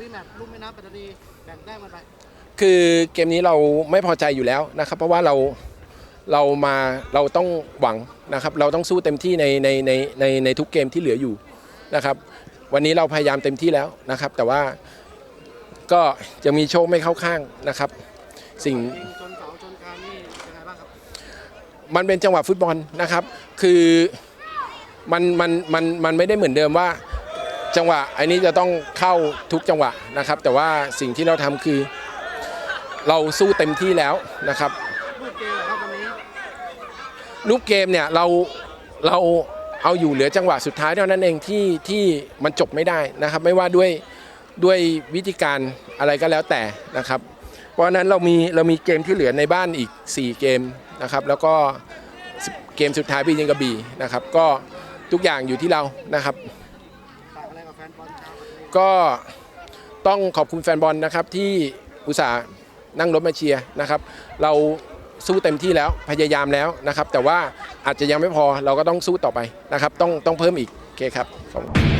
พี่แมทลูกแม่น้ำปัตตานีแบ่งแต้มกันไปคือเกมนี้เราไม่พอใจอยู่แล้วนะครับ เพราะว่าเราเรามาเราต้องหวังนะครับ เราต้องสู้เต็มที่ในในในในในทุกเกมที่เหลืออยู่นะครับ วันนี้เราพยายามเต็มที่แล้วนะครับ แต่ว่าก็ยังมีโชคไม่เข้าข้างนะครับ สิ่งยิงชนเสาชนคานนี่ยังไงบ้างครับมันเป็นจังหวะฟุตบอลนะครับ คือมันมันมันมันไม่ได้เหมือนเดิมว่า จังหวะอันนี้จะต้องเข้าทุกจังหวะนะครับ แต่ว่าสิ่งที่เราทำคือ เราสู้เต็มที่แล้วนะครับลูกเกมเนี่ยเราเราเอาอยู่เหลือจังหวะสุดท้ายเท่านั้นเองที่ที่มันจบไม่ได้นะครับ ไม่ว่าด้วยด้วยวิธีการอะไรก็แล้วแต่นะครับ เพราะนั้นเรามีเรามีเกมที่เหลือในบ้านอีก 4 เกมนะครับ แล้วก็เกมสุดท้ายบียิงกระบี่นะครับ ก็ทุกอย่างอยู่ที่เรานะครับ ก็ต้องขอบคุณแฟนบอลนะครับที่อุตส่าห์นั่งรถมาเชียร์นะครับ เราสู้เต็มที่แล้วพยายามแล้วนะครับ แต่ว่าอาจจะยังไม่พอเราก็ต้องสู้ต่อไปนะครับ ต้องต้องเพิ่มอีกโอเคครับขอบคุณ